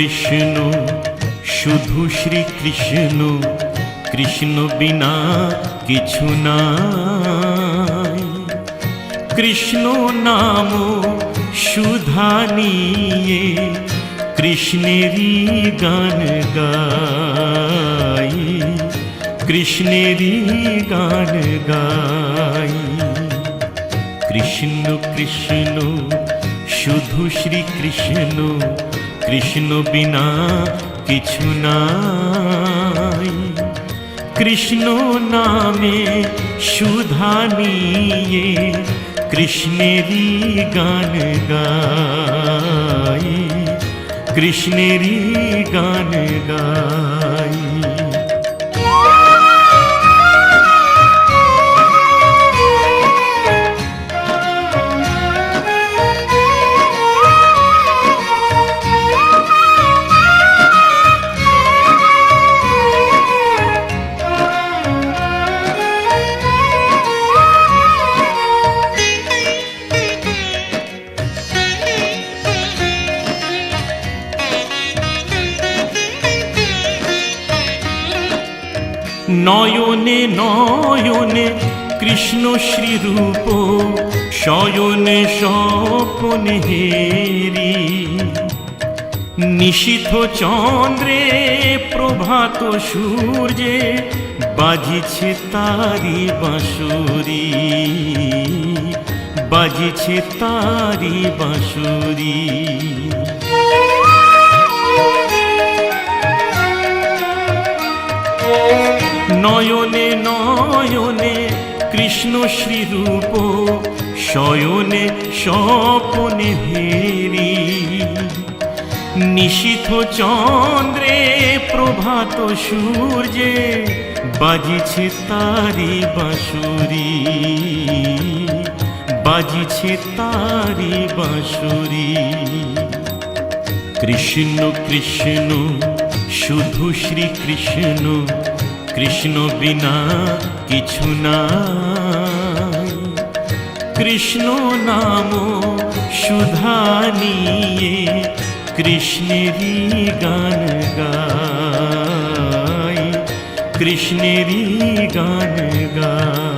কৃষ্ণ কৃষ্ণ শুধু শ্রী কৃষ্ণ কৃষ্ণ বিনা কিছু নাই। কৃষ্ণ নাম সুধা নিয়ে কৃষ্ণেরই গান গাই, কৃষ্ণেরই গান গাই। কৃষ্ণ কৃষ্ণ, শুধু শ্রী কৃষ্ণ কৃষ্ণ বিনা কিছু নাই কৃষ্ণ নামে সুধা নিয়ে কৃষ্ণেরই গান গাই কৃষ্ণেরই গান গাই কৃষ্ণ শ্রীরূপ, শয়নে স্বপনে হেরি। চন্দ্রে প্রভাত সূর্যে বাজিছে তারি বাঁশুরি। বাজিছে তারি বাঁশুরি। নয়নে নয়নে কৃষ্ণ শ্রীরূপ, শয়নে স্বপনে হেরি। নিশীথ চন্দ্রে প্রভাত সূর্যে বাজিছে তারি বাঁশুরি। বাজিছে তারি বাঁশুরি। কৃষ্ণ কৃষ্ণ, শুধু শ্রী কৃষ্ণ। কৃষ্ণ বিনা কিছু নাই। কৃষ্ণ নাম সুধা নিয়ে কৃষ্ণেরই গান গাই। কৃষ্ণেরই গান গাই।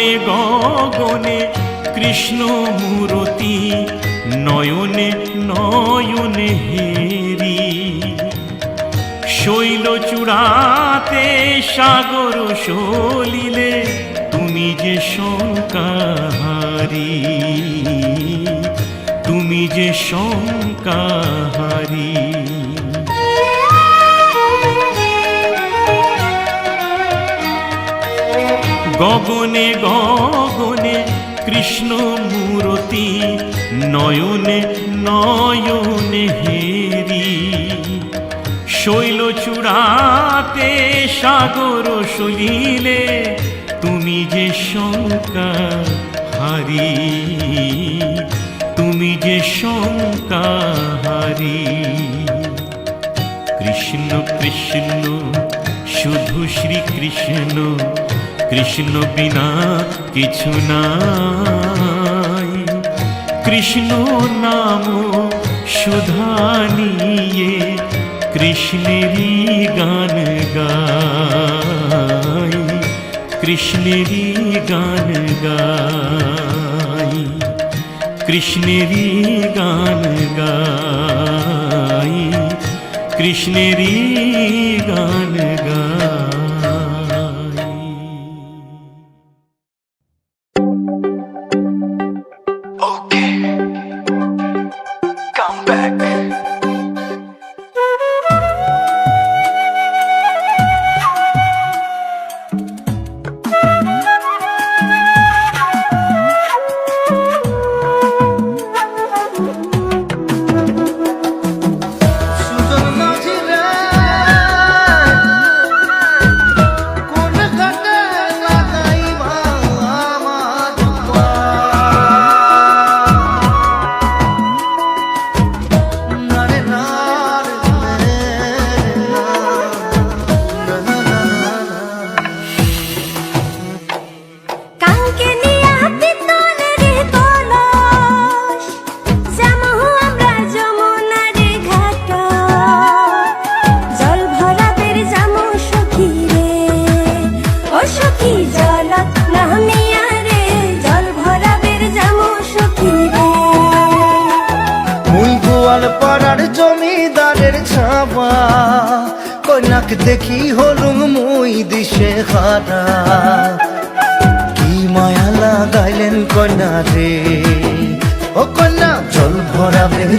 গগনে গগনে কৃষ্ণ মূরতি, নয়নে নয়নে হেরি। শৈল চূড়াতে সাগর সলিলে তুমি যে শঙ্কাহারি, তুমি যে শঙ্কাহারি। গগনে গগনে কৃষ্ণ মূরতি, নয়নে নয়নে হেরি। শৈল চূড়াতে সাগর সলিলে তুমি যে শঙ্কা হারি, তুমি যে শঙ্কা হারি। কৃষ্ণ কৃষ্ণ, শুধু শ্রী কৃষ্ণ বিনা কিছু নাই। কৃষ্ণ নাম সুধা নিয়ে কৃষ্ণেরই গান গাই। কৃষ্ণেরই গান গাই। কৃষ্ণেরই গান গাই। কৃষ্ণেরই গান গাই।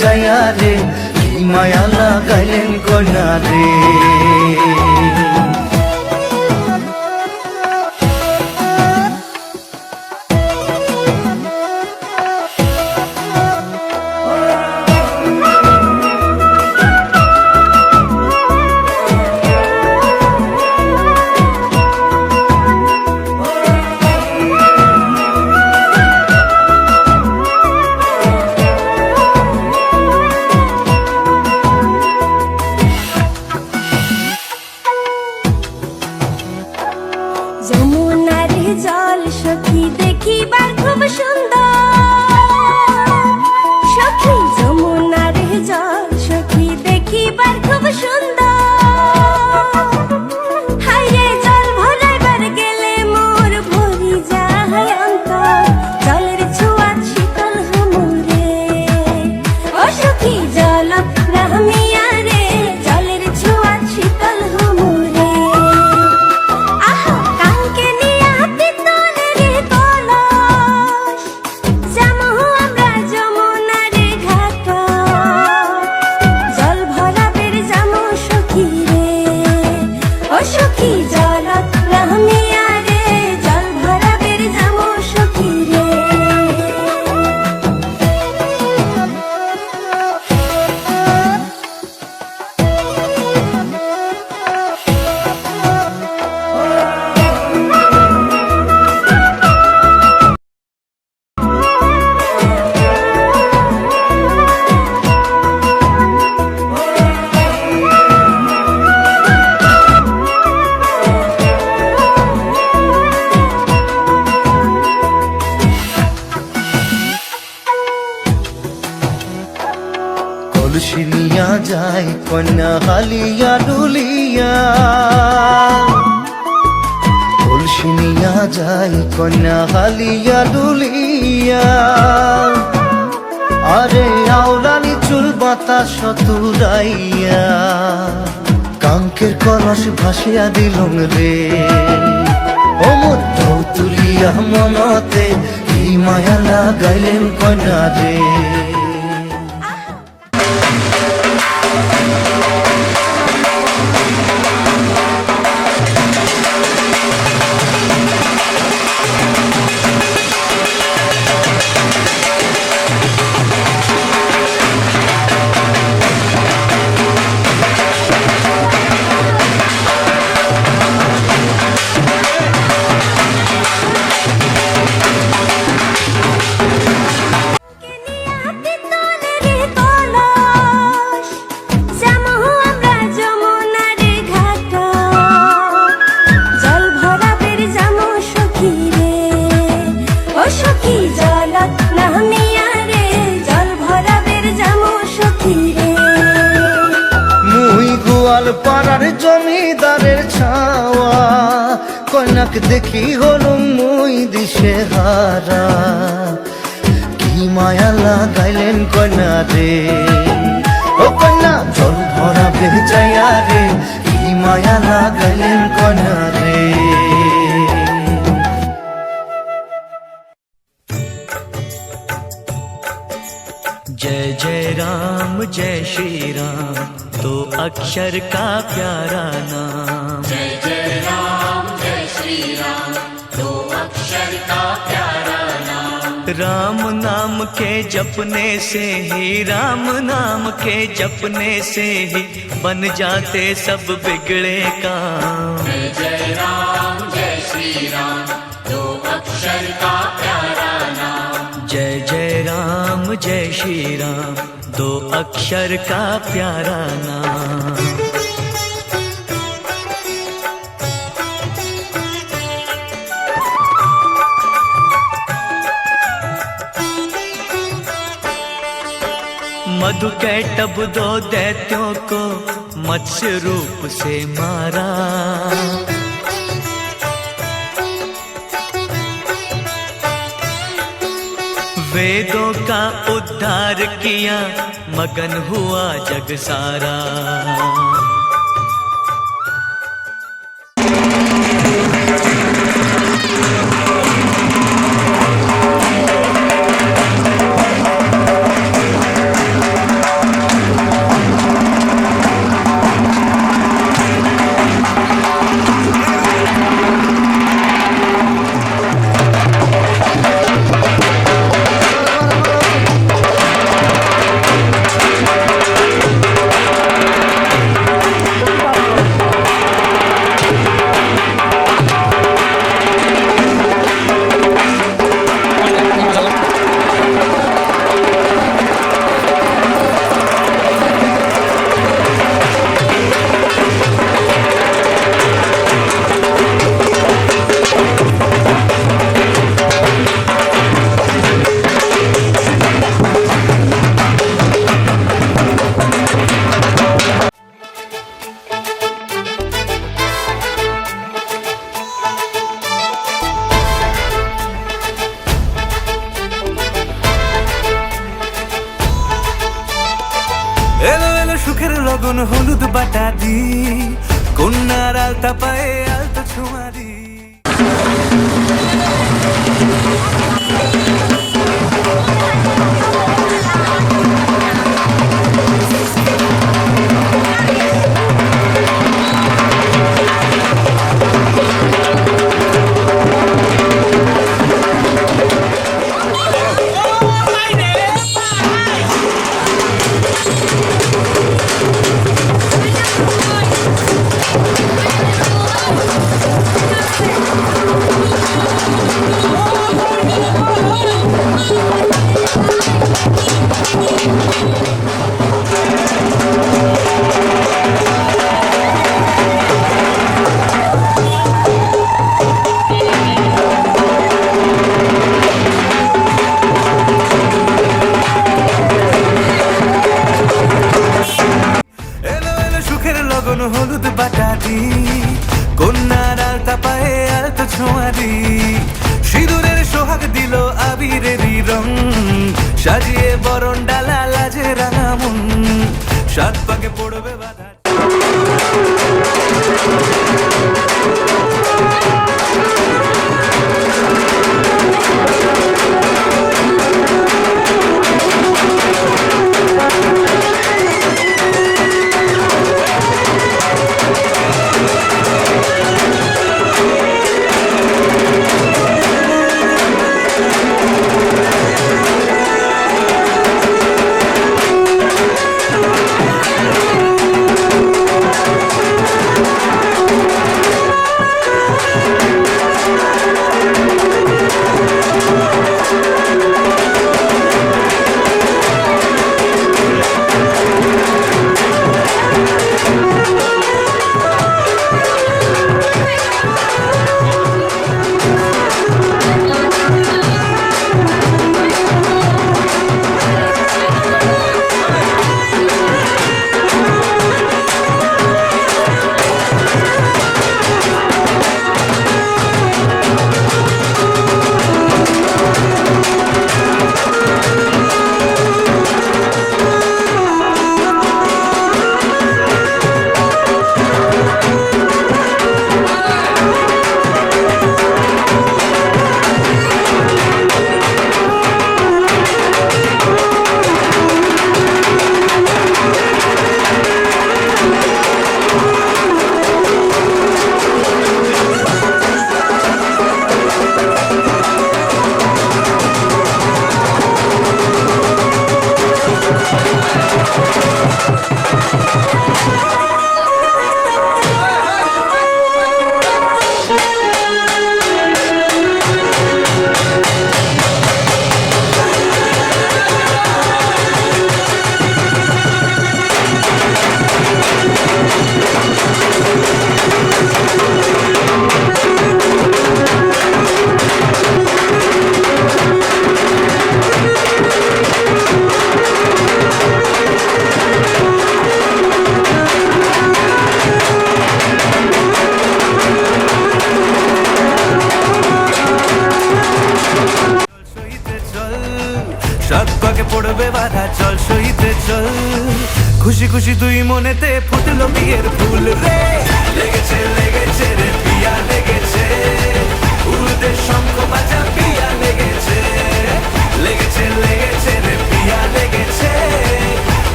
যায়া রে মায়া লাগাইলেন কন্যা রে যায় কন্যা হালিয়া ডুলিয়া। নিয়া যায় কন্যা হালিয়া ডুলিয়া। আরে আওলানি চুল বাতাস তুরাইয়া কাঙ্কের কলস ভাসিয়া দিলুম রে। মধ্য তুলিয়া মনতে কি মায়া লাগাইলেন কন্যা রে। माया रे जय जय राम जय श्री राम तो अक्षर का प्यारा नाम। राम नाम के जपने से ही राम नाम के जपने से ही बन जाते सब बिगड़े काम। जय जय राम जय श्री राम दो अक्षर का प्यारा नाम। मधु के टब दो दैत्यों को मत्स्य रूप से मारा। वेदों का उद्धार किया, मगन हुआ जग सारा। এলো এলো সুখের লগন হলুদ বাটা দি। কন্যার আলতা পায়ে আলতা ছোঁয়া দি।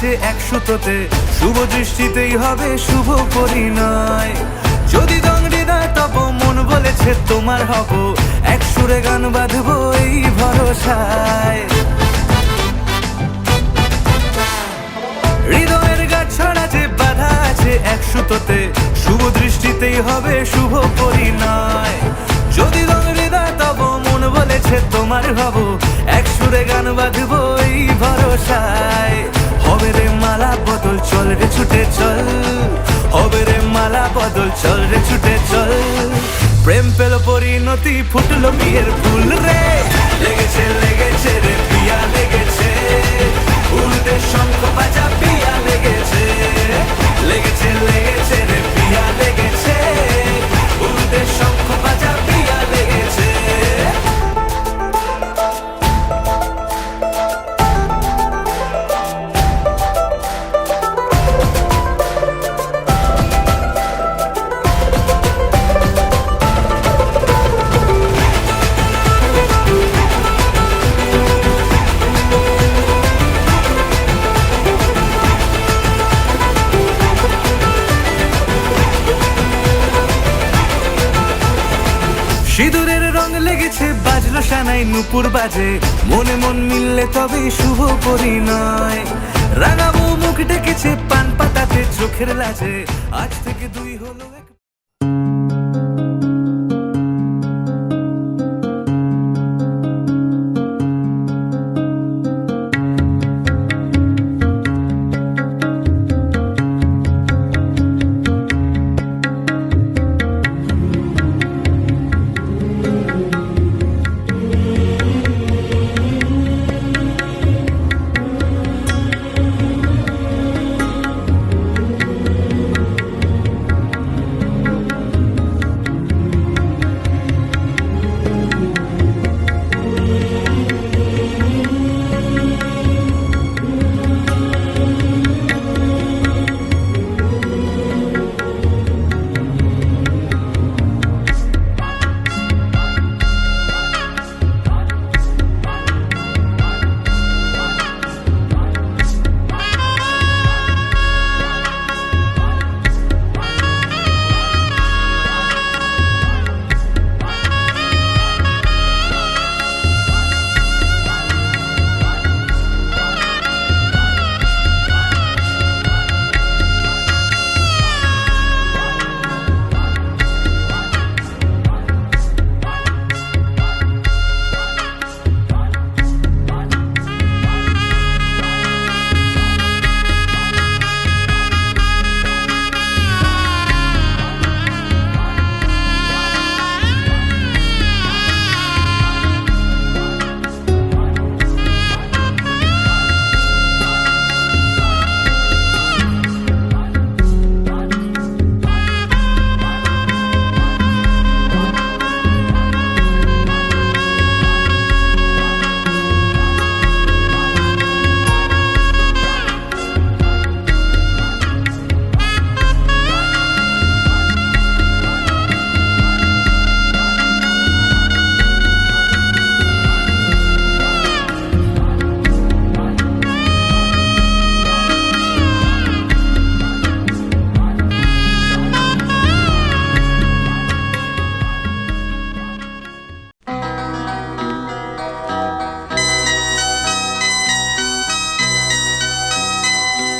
আছে এক সুতোতে শুভ দৃষ্টিতেই হবে শুভ পরিণয়। যদি দং হৃদয় তব মন বলেছে তোমার হব। এক সুরে গান বাঁধবো এই ভরসায়। হৃদয়ের গাছড়া যে বাধা আছে এক সুতোতে শুভ দৃষ্টিতেই হবে শুভ পরিণয়। যদি রং হৃদয় তব বলেছে তোমার হব, এক সুরে গান বাঁধবো এই ভরসায়। হবে রে মালা বদল, চল রে ছুটে চল। হবে রে মালা বদল, চল রে ছুটে চল। প্রেম পেল পরিণতি, ফুটলো বিয়ের ফুল রে। ডেকেছে পান পাতাতে চোখের লাজে। আজ থেকে দুই হলো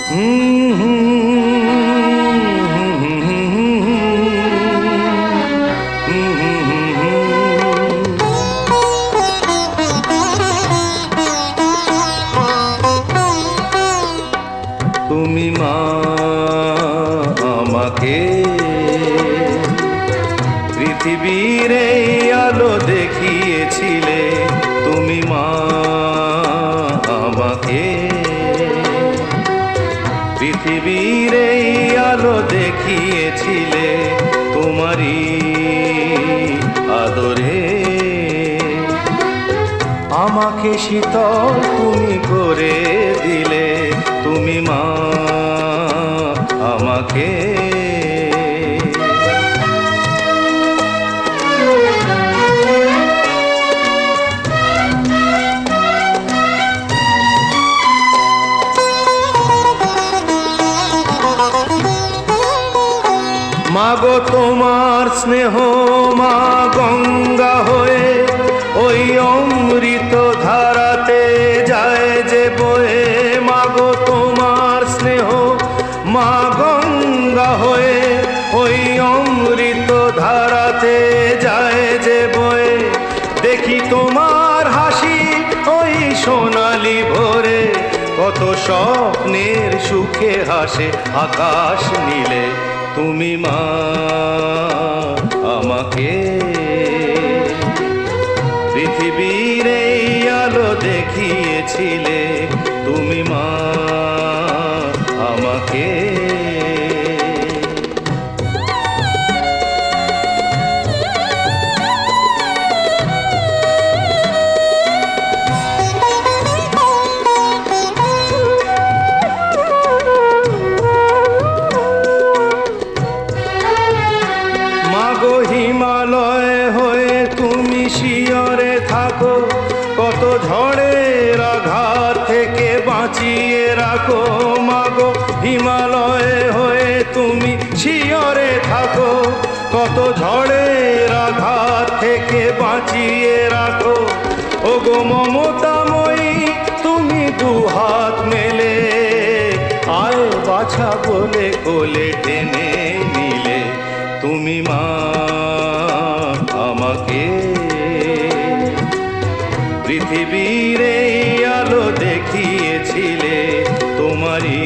তুমি স্নেহ মা গঙ্গা হয়ে ওই অমৃত ধারাতে যায় যে বয়ে। মাগো, তোমার স্নেহ মা গঙ্গা হয়ে ওই অমৃত ধারাতে যায় যে বয়ে। দেখি তোমার হাসি ওই সোনালি ভোরে, কত স্বপ্নের সুখে হাসে আকাশ নীলে। তুমি মা আমাকে পৃথিবীর এই আলো দেখিয়েছিলে তুমি মা আমাকে। বাছা বলে কোলে টেনে নিলে তুমি মা আমাকে। পৃথিবীর এই আলো দেখিয়েছিলে তোমারই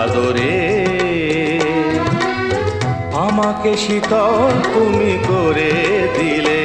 আদরে। আমাকে শীতল তুমি করে দিলে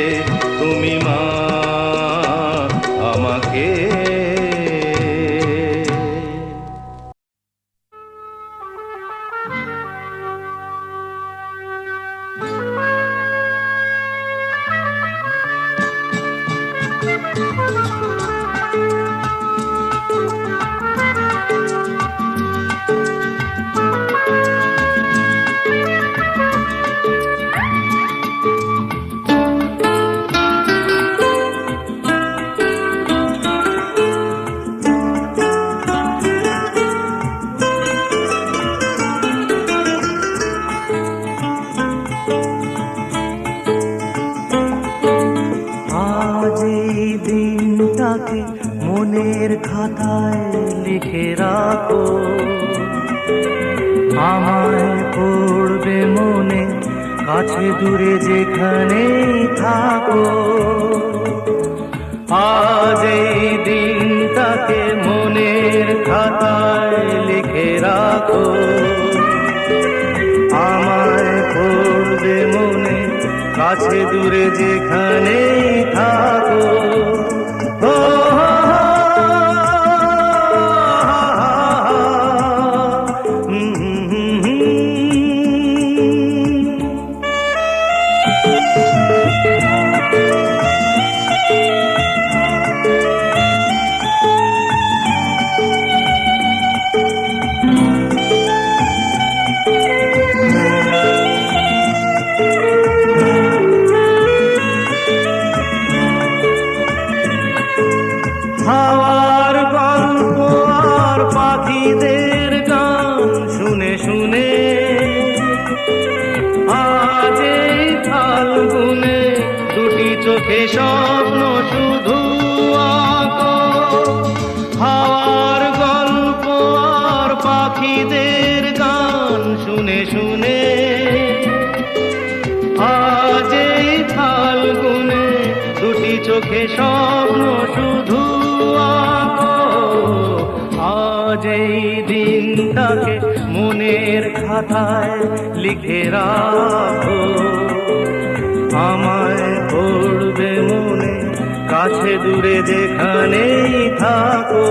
পাখিদের গান শুনে শুনে। আজ এই ফাল্গুনে দুটি চোখে স্বপ্ন শুধু আজ এই দিনটাকে মনের খাতায় লিখে রাখো। আমায় পড়বে মনে, কাছে দূরে যেখানেই থাকো।